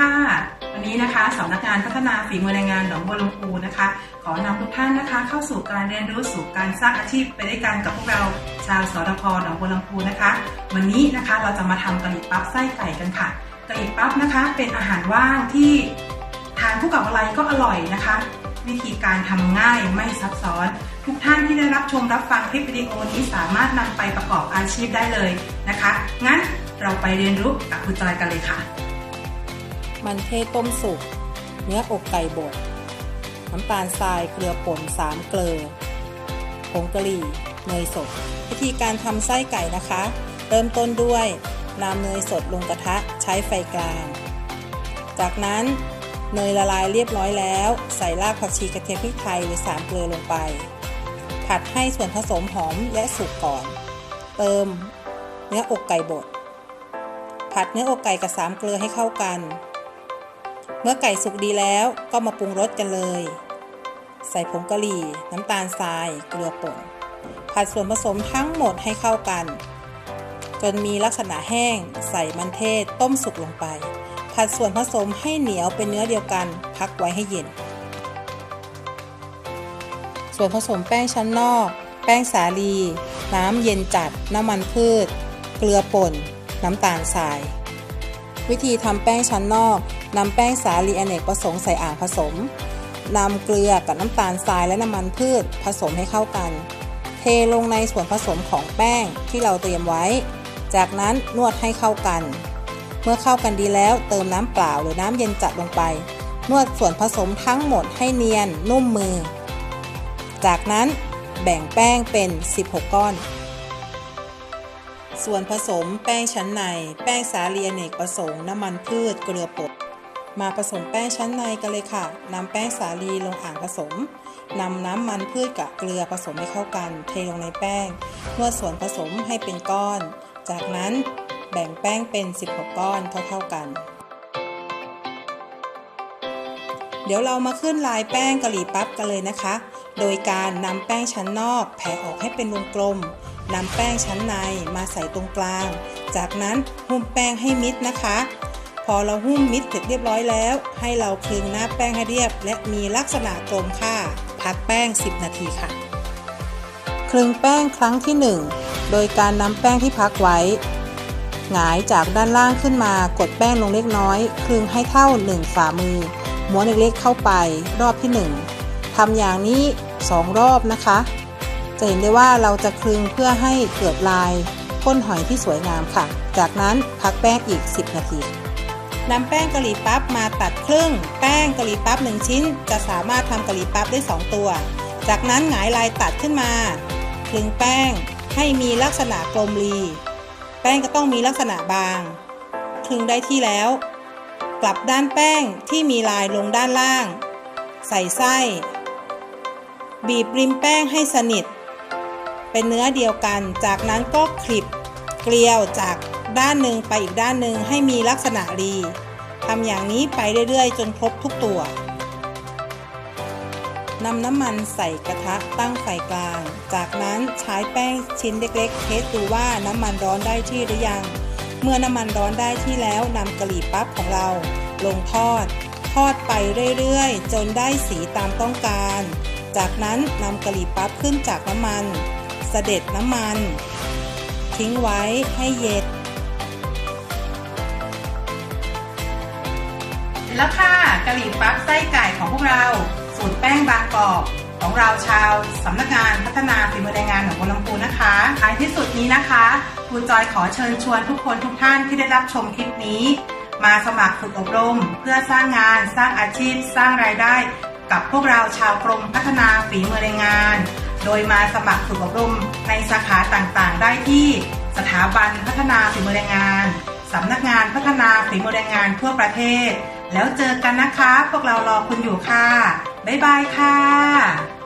ค่ะวันนี้นะคะสำนักงานพัฒนาฝีมือแรงงานหนองบัวลำพูนะคะ ขอนำทุกท่านนะคะ เข้าสู่การเรียนรู้สู่การสร้างอาชีพไปด้วยกันกับพวกเราชาวสทพหนองบัวลำพูนะคะ วันนี้นะคะเราจะมาทำกะหรี่ปั๊บไส้ไก่กันค่ะกะหรี่ปั๊บนะคะ เป็นอาหารว่างที่ทานคู่กับอะไรก็อร่อยนะคะ วิธีการทำง่ายไม่ซับซ้อน ทุกท่านที่ได้รับชมรับฟังคลิปวิดีโอนี้สามารถนำไปประกอบอาชีพได้เลยนะคะ งั้นเราไปเรียนรู้กับคุณจอยกันเลยค่ะ มันเทศต้มสุก เนื้ออกไก่บด น้ำตาลทรายเกลือป่น3เกลือผงกะหรี่เนยสด วิธีการทำไส้ไก่นะคะ เริ่มต้นด้วยนำเนยสดลงกระทะใช้ไฟกลาง จากนั้นเนยละลายเรียบร้อยแล้ว ใส่รากผักชีกระเทียมพริกไทยหรือ3เกลือลงไป ผัดให้ส่วนผสมหอมและสุกก่อน เติมเนื้ออกไก่บด ผัดเนื้ออกไก่กับ3เกลือให้เข้ากัน เมื่อไก่สุกดีแล้วก็มาปรุงรสกันเลย ใส่ผงกะหรี่ น้ำตาลทราย เกลือป่น ผัดส่วนผสมทั้งหมดให้เข้ากัน จนมีลักษณะแห้ง ใส่มันเทศต้มสุกลงไป ผัดส่วนผสมให้เหนียวเป็นเนื้อเดียวกัน พักไว้ให้เย็น ส่วนผสมแป้งชั้นนอก แป้งสาลี น้ำเย็นจัด น้ำมันพืช เกลือป่น น้ำตาลทราย วิธีทำแป้งชั้นนอก นำแป้งสาลีอเนกประสงค์ใส่อ่างผสมนำเกลือกับน้ำตาลทรายและน้ำมันพืชผสมให้เข้ากัน เทลงในส่วนผสมของแป้งที่เราเตรียมไว้ จากนั้นนวดให้เข้ากัน เมื่อเข้ากันดีแล้วเติมน้ำเปล่าหรือน้ำเย็นจัดลงไป นวดส่วนผสมทั้งหมดให้เนียนนุ่มมือ จากนั้นแบ่งแป้งเป็น 16 ก้อน ส่วนผสมแป้งชั้นใน แป้งสาลีอเนกประสงค์น้ำมันพืชเกลือป่น มาผสมแป้งชั้นในกันเลยค่ะนำแป้งสาลีลงอ่างผสมนำน้ำมันพืชกับเกลือผสมให้เข้ากัน เทลงในแป้งนวดส่วนผสมให้เป็นก้อน จากนั้นแบ่งแป้งเป็น 16 ก้อนเท่าๆกัน เดี๋ยวเรามาขึ้นลายแป้งกะหรี่ปั๊บกันเลยนะคะ โดยการนำแป้งชั้นนอกแผ่ออกให้เป็นวงกลมนำแป้งชั้นในมาใส่ตรงกลาง จากนั้นหุ้มแป้งให้มิดนะคะ อเราหุ้มมิดเสร็จเรียบร้อยแล้ว ให้เราคลึงหน้าแป้งให้เรียบ และมีลักษณะกลมค่ะพักแป้ง 10 นาทีค่ะ คลึงแป้งครั้งที่ 1 โดยการนำแป้งที่พักไว้ หงายจากด้านล่างขึ้นมากดแป้งลงเล็กน้อย คลึงให้เท่า 1 ฝ่ามือม้วนเล็กๆเข้าไปรอบที่ 1ทำอย่างนี้ 2 รอบนะคะ จะเห็นได้ว่าเราจะคลึงเพื่อให้เกิดลายก้นหอยที่สวยงามค่ะ จากนั้นพักแป้งอีก 10 นาที นำแป้งกะหรี่ปั๊บมาตัดครึ่ง แป้งกะหรี่ปั๊บ1ชิ้น จะสามารถทำกะหรี่ปั๊บได้ 2 ตัว จากนั้นหงายลายตัดขึ้นมาคลึงแป้งให้มีลักษณะกลมรี แป้งก็ต้องมีลักษณะบาง คลึงได้ที่แล้ว กลับด้านแป้งที่มีลายลงด้านล่าง ใส่ไส้ บีบริมแป้งให้สนิท เป็นเนื้อเดียวกัน จากนั้นก็คลิปเกลียวจาก ด้านหนึ่งไปอีกด้านหนึ่งให้มีลักษณะรีทำอย่างนี้ไปเรื่อยๆ จนครบทุกตัวนำน้ำมันใส่กระทะตั้งไฟกลาง จากนั้นใช้แป้งชิ้นเล็กๆ เทสดูว่าน้ำมันร้อนได้ที่หรือยัง เมื่อน้ำมันร้อนได้ที่แล้วนำกะหรี่ปั๊บของเรา ลงทอด ทอดไปเรื่อยๆ จนได้สีตามต้องการ จากนั้นนำกะหรี่ปั๊บขึ้นจากน้ำมัน เสด็จน้ำมัน ทิ้งไว้ให้เย็น สร็จแล้วค่ะกะหรี่ปั๊บไส้ไก่ของพวกเรา สูตรแป้งบางกรอบของเราชาวสำนักงานพัฒนาฝีมือแรงงานหนองบัวลำพูนะคะท้ายที่สุดนี้นะคะครูจอยขอเชิญชวนทุกคนทุกท่านที่ได้รับชมคลิปนี้ มาสมัครฝึกอบรม เพื่อสร้างงาน สร้างอาชีพ สร้างรายได้ กับพวกเราชาวกรมพัฒนาฝีมือแรงงาน โดยมาสมัครฝึกอบรมในสาขาต่างๆ ได้ที่สถาบันพัฒนาฝีมือแรงงานสำนักงานพัฒนาฝีมือแรงงานทั่วประเทศ แล้วเจอกันนะคะ พวกเรารอคุณอยู่ค่ะ บ๊ายบายค่ะ